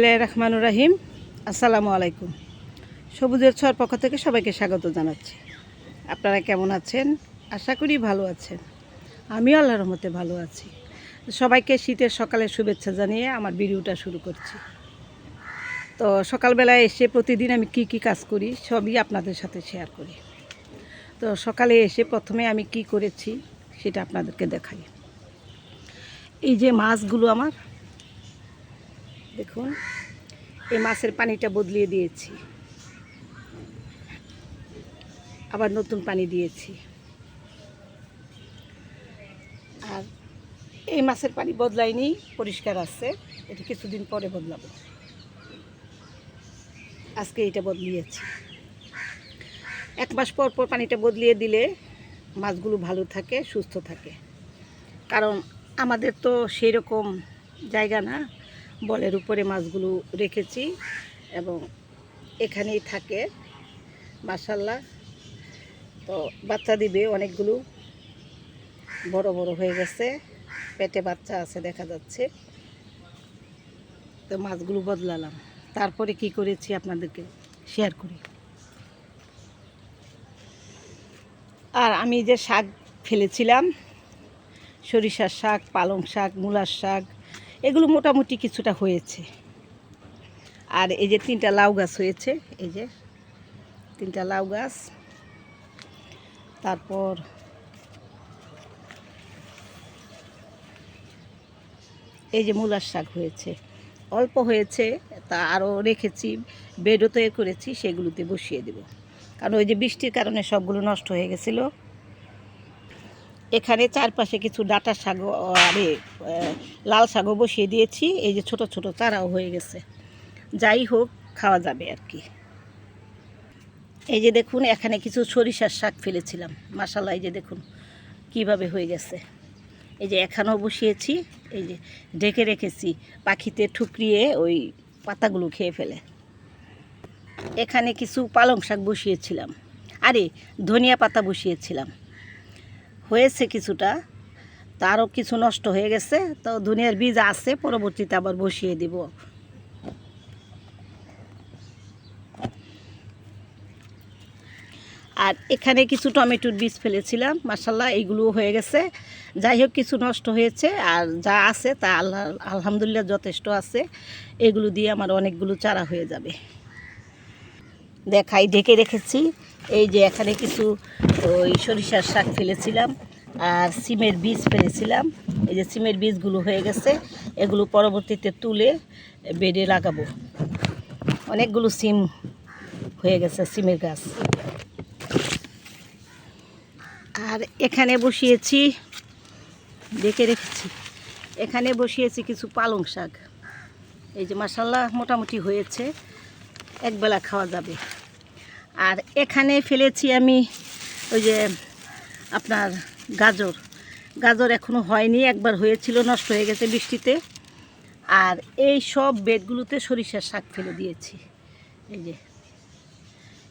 রহমানুর রাহিম। আসসালামু আলাইকুম। সবুজের ছর পক্ষ থেকে সবাইকে স্বাগত জানাচ্ছি। আপনারা কেমন আছেন? আশা করি ভালো আছেন। আমিও আল্লাহর রহমতে ভালো আছি। সবাইকে শীতের সকালে শুভেচ্ছা জানিয়ে আমার ভিডিওটা শুরু করছি। তো সকালবেলায় এসে প্রতিদিন আমি কি কি কাজ করি সবই আপনাদের সাথে শেয়ার করি। তো সকালে এসে প্রথমে আমি কি করেছি সেটা আপনাদেরকে দেখাই। এই যে মাছগুলো আমার দেখুন, এই মাছের পানিটা বদলিয়ে দিয়েছি। আবার নতুন পানি দিয়েছি। আর এই মাছের পানি বদলাইনি পরিষ্কার আছে। এটা কিছুদিন পরে বদলাবো। আজকে এটা বদলিয়েছি। এক মাস পর পর পানিটা বদলিয়ে দিলে মাছগুলো ভালো থাকে, সুস্থ থাকে। কারণ আমাদের তো সেই রকম জায়গা না। বলের উপরে মাছগুলো রেখেছি এবং এখানেই থাকে। মাসাল্লাহ তো বাচ্চা দিবে অনেকগুলো। বড় বড় হয়ে গেছে। পেটে বাচ্চা আছে দেখা যাচ্ছে। তো মাছগুলো বদলালাম। তারপরে কি করেছি আপনাদেরকে শেয়ার করি। আর আমি যে শাক ফেলেছিলাম, সরিষার শাক, পালং শাক, মূলার শাক এগুলো মোটামুটি কিছুটা হয়েছে। আর এই যে তিনটা লাউ গাছ হয়েছে, এই যে তিনটা লাউ গাছ। তারপর এই যে মূলার শাক হয়েছে। অল্প হয়েছে, তা আরও রেখেছি, বেডও তৈরি করেছি, সেগুলোতে বসিয়ে দেব। কারণ ওই যে বৃষ্টির কারণে সবগুলো নষ্ট হয়ে গেছিল। এখানে চারপাশে কিছু ডাটা শাক আরে লাল শাকও বসিয়ে দিয়েছি। এই যে ছোট ছোট চারাও হয়ে গেছে। যাই হোক, খাওয়া যাবে আর কি। এই যে দেখুন, এখানে কিছু সরিষার শাক ফেলেছিলাম। মাসাল্লাহ এই যে দেখুন কীভাবে হয়ে গেছে। এই যে এখানেও বসিয়েছি, এই যে ঢেকে রেখেছি পাখিতে ঠুকরিয়ে ওই পাতাগুলো খেয়ে ফেলে। এখানে কিছু পালং শাক বসিয়েছিলাম। আরে, ধনিয়া পাতা বসিয়েছিলাম। হয়েছে কিছুটা তারও কিছু নষ্ট হয়ে গেছে। তো ধুনিয়ার বীজ আছে, পরবর্তীতে আবার বসিয়ে দিব। আর এখানে কিছু টমেটোর বীজ ফেলেছিলাম মাসাল্লাহ এইগুলো হয়ে গেছে। যাই হোক, কিছু নষ্ট হয়েছে, আর যা আছে তা আল্লাহ, আলহামদুলিল্লাহ যথেষ্ট আছে। এগুলো দিয়ে আমার অনেকগুলো চারা হয়ে যাবে। দেখাই, ঢেকে রেখেছি। এই যে এখানে কিছু ওই সরিষার শাক ফেলেছিলাম আর সিমের বীজ ফেলেছিলাম। এই যে সিমের বীজগুলো হয়ে গেছে, এগুলো পরবর্তীতে তুলে বেডে লাগাবো। অনেকগুলো সিম হয়ে গেছে, সিমের গাছ। আর এখানে বসিয়েছি, ডেকে রেখেছি। এখানে বসিয়েছি কিছু পালং শাক। এই যে মাসাল্লাহ মোটামুটি হয়েছে। একবেলা খাওয়া যাবে। আর এখানে ফেলেছি আমি ওই যে আপনার গাজর। গাজর এখনও হয়নি, একবার হয়েছিল, নষ্ট হয়ে গেছে বৃষ্টিতে। আর এই সব বেডগুলোতে সরিষার শাক ফেলে দিয়েছি। এই যে,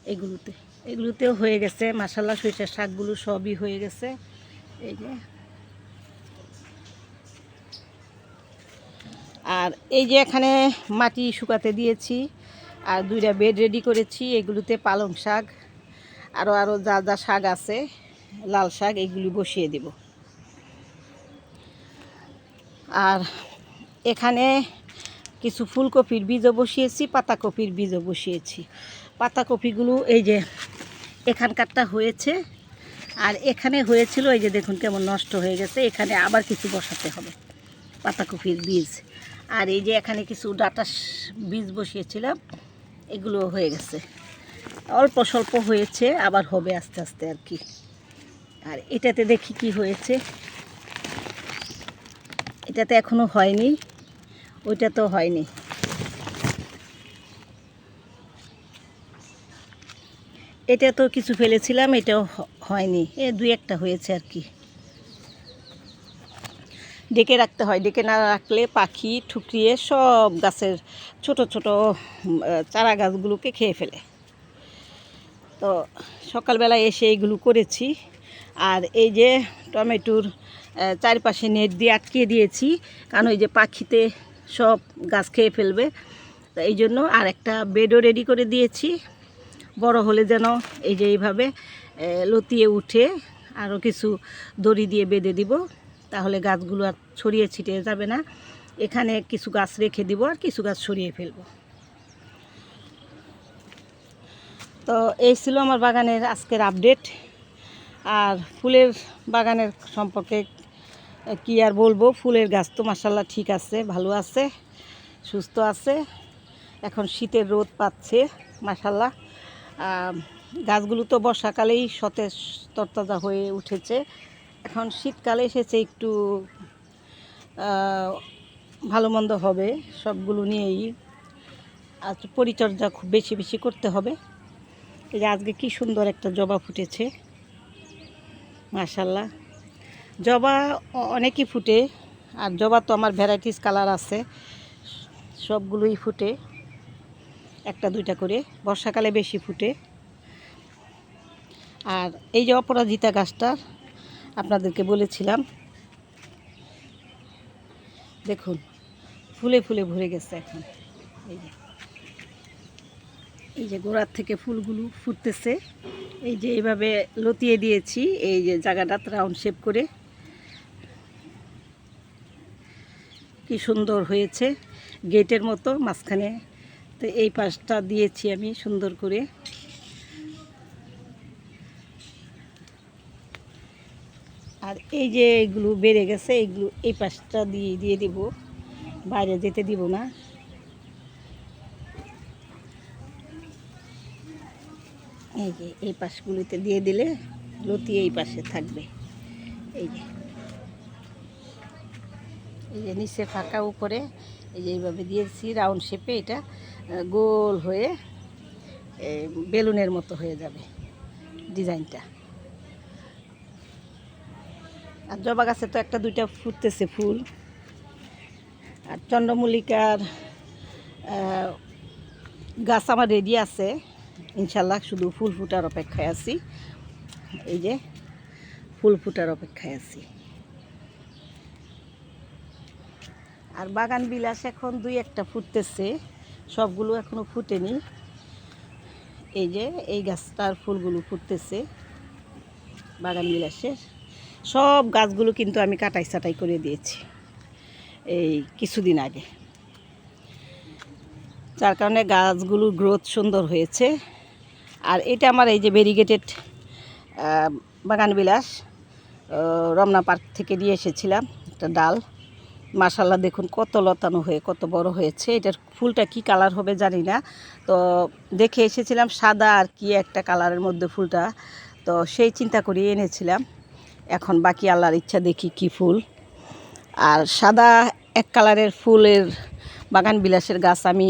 এগুলোতে। এগুলোতেও হয়ে গেছে মাসাল্লাহ সরিষার শাকগুলো সবই হয়ে গেছে। এই যে। আর এই যে এখানে মাটি শুকাতে দিয়েছি। আর দুইটা বেড রেডি করেছি, এগুলোতে পালং শাক আরও আরও যা যা শাক আছে, লাল শাক, এগুলি বসিয়ে দেব। আর এখানে কিছু ফুলকপির বীজও বসিয়েছি, পাতাকপির বীজও বসিয়েছি। পাতাকপিগুলো এই যে এখানকারটা হয়েছে, আর এখানে হয়েছিল, এই যে দেখুন কেমন নষ্ট হয়ে গেছে, এখানে আবার কিছু বসাতে হবে, পাতাকপির বীজ। আর এই যে এখানে কিছু ডাটা বীজ বসিয়েছিলাম এগুলো হয়ে গেছে। অল্প স্বল্প হয়েছে, আবার হবে আস্তে আস্তে আর কি। আর এটাতে দেখি কি হয়েছে। এটাতে এখনও হয়নি, ওইটা তো হয়নি। এটা তো কিছু ফেলেছিলাম, এটাও হয়নি। এ দুই একটা হয়েছে আর কি। ডেকে রাখতে হয়। ডেকে না রাখলে পাখি, ঠুকরিয়ে সব গাছের ছোট ছোট চারা গাছগুলোকে খেয়ে ফেলে। তো সকালবেলায় এসে এইগুলো করেছি। আর এই যে টমেটোর চারপাশে নেট দিয়ে আটকিয়ে দিয়েছি, কারণ ওই যে পাখিতে সব গাছ খেয়ে ফেলবে। তো এই জন্য আর একটা বেডও রেডি করে দিয়েছি। বড় হলে যেন এই যে এইভাবে লতিয়ে উঠে আরও কিছু দড়ি দিয়ে বেঁধে দিব। তাহলে গাছগুলো আর ছড়িয়ে ছিটিয়ে যাবে না। এখানে কিছু গাছ রেখে দিব আর কিছু গাছ সরিয়ে ফেলব। তো এই ছিল আমার বাগানের আজকের আপডেট আর ফুলের বাগানের সম্পর্কে কি আর বলব? ফুলের গাছ তো মাসাল্লাহ ঠিক আছে, ভালো আছে, সুস্থ আছে। এখন শীতের রোদ পাচ্ছে মাসাল্লাহ গাছগুলো তো বর্ষাকালেই সতেজ তরতাজা হয়ে উঠেছে। এখন শীতকালে এসেছে একটু ভালো মন্দ হবে, সবগুলো নিয়েই আর পরিচর্যা খুব বেশি বেশি করতে হবে। এই যে আজকে কি সুন্দর একটা জবা ফুটেছে মাশাল্লাহ জবা অনেকই ফুটে, আর জবা তো আমার ভ্যারাইটিস কালার আছে, সবগুলোই ফুটে, একটা দুইটা করে, বর্ষাকালে বেশি ফুটে। আর এই যে অপরাজিতা গাছটা আপনাদেরকে বলেছিলাম। দেখুন, ফুলে ফুলে ভরে গেছে এখন। এই যে এই যে গোড়ার থেকে ফুলগুলো ফুটতেছে। এই যে এইভাবে লতিয়ে দিয়েছি, এই যে জায়গাটা রাউন্ড শেপ করে। কি সুন্দর হয়েছে গেটের মতো মাঝখানে। তো এই পাশটা দিয়েছি আমি সুন্দর করে। আর এই যে এগুলো বেড়ে গেছে এইগুলো এই পাশটা দিয়ে দিয়ে দিব। বাইরে যেতে দিব না। এই যে এই পাশগুলিতে দিয়ে দিলে লতি এই পাশে থাকবে। এই যে। এই যে নিচে ফাঁকা উপরে, এই যে এইভাবে দিয়েছি, রাউন্ড শেপে এটা গোল হয়ে বেলুনের মতো হয়ে যাবে ডিজাইনটা। আর জবা গাছে তো একটা দুইটা ফুটতেছে ফুল। আর চন্দ্রমল্লিকার গাছ আমার রেডি আছে। ইনশাল্লাহ শুধু ফুল ফুটার অপেক্ষায় আছি। এই যে ফুল ফুটার অপেক্ষায় আছি। আর বাগান বিলাস এখন দুই একটা ফুটতেছে। সবগুলো এখনও ফুটেনি। এই যে এই গাছটার ফুলগুলো ফুটতেছে। বাগান বিলাসের। সব গাছগুলো কিন্তু আমি কাটাই ছাটাই করে দিয়েছি এই কিছুদিন আগে। যার কারণে গাছগুলোর গ্রোথ সুন্দর হয়েছে। আর এটা আমার এই যে ভেরিগেটেড বাগান বিলাস রমনা পার্ক থেকে নিয়ে এসেছিলাম একটা ডাল। মাশাল্লাহ দেখুন কত লতানো হয়ে, কত বড় হয়েছে। এটার ফুলটা কি কালার হবে জানি না। তো দেখে এসেছিলাম সাদা আর কি একটা কালারের মধ্যে ফুলটা। তো সেই চিন্তা করিয়ে এনেছিলাম। এখন বাকি আল্লাহর ইচ্ছা দেখি কি ফুল। আর সাদা এক কালারের ফুলের বাগান বিলাসের গাছ আমি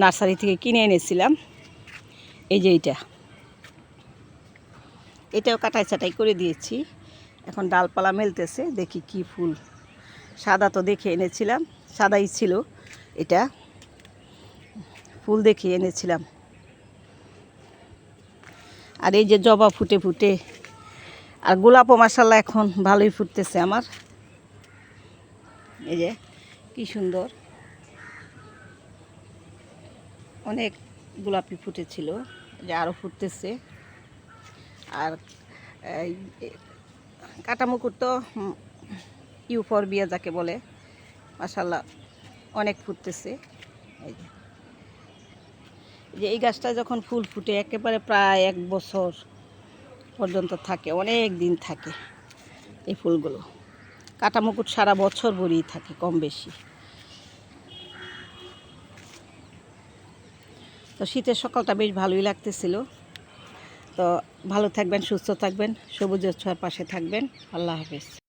নার্সারি থেকে কিনে এনেছিলাম। এই যে এইটা। এটাও কাটাই ছাটাই করে দিয়েছি। এখন ডালপালা মেলতেছে, দেখি কি ফুল। সাদা তো দেখে এনেছিলাম, সাদাই ছিল এটা। ফুল দেখে এনেছিলাম। আর এই যে জবা ফুটে ফুটে আর গোলাপও মাসাল্লাহ এখন ভালোই ফুটতেছে আমার। এই যে, কি সুন্দর। অনেক গোলাপি ফুটেছিল যে আরও ফুটতেছে। আর, এই, কাটামুকুর তো ইউফরবিয়া যাকে বলে মাসাল্লাহ অনেক ফুটতেছে। এই যে, এই গাছটা যখন ফুল ফুটে, একেবারে প্রায় এক বছর পর্যন্ত থাকে, অনেক দিন থাকে এই ফুলগুলো। কাটা মুকুট সারা বছর ভরেই থাকে, কম বেশি। তো শীতের সকালটা বেশ ভালোই লাগতেছিল। তো ভালো থাকবেন, সুস্থ থাকবেন সবুজের ছোঁয়ার পাশে থাকবেন। আল্লাহ হাফেজ।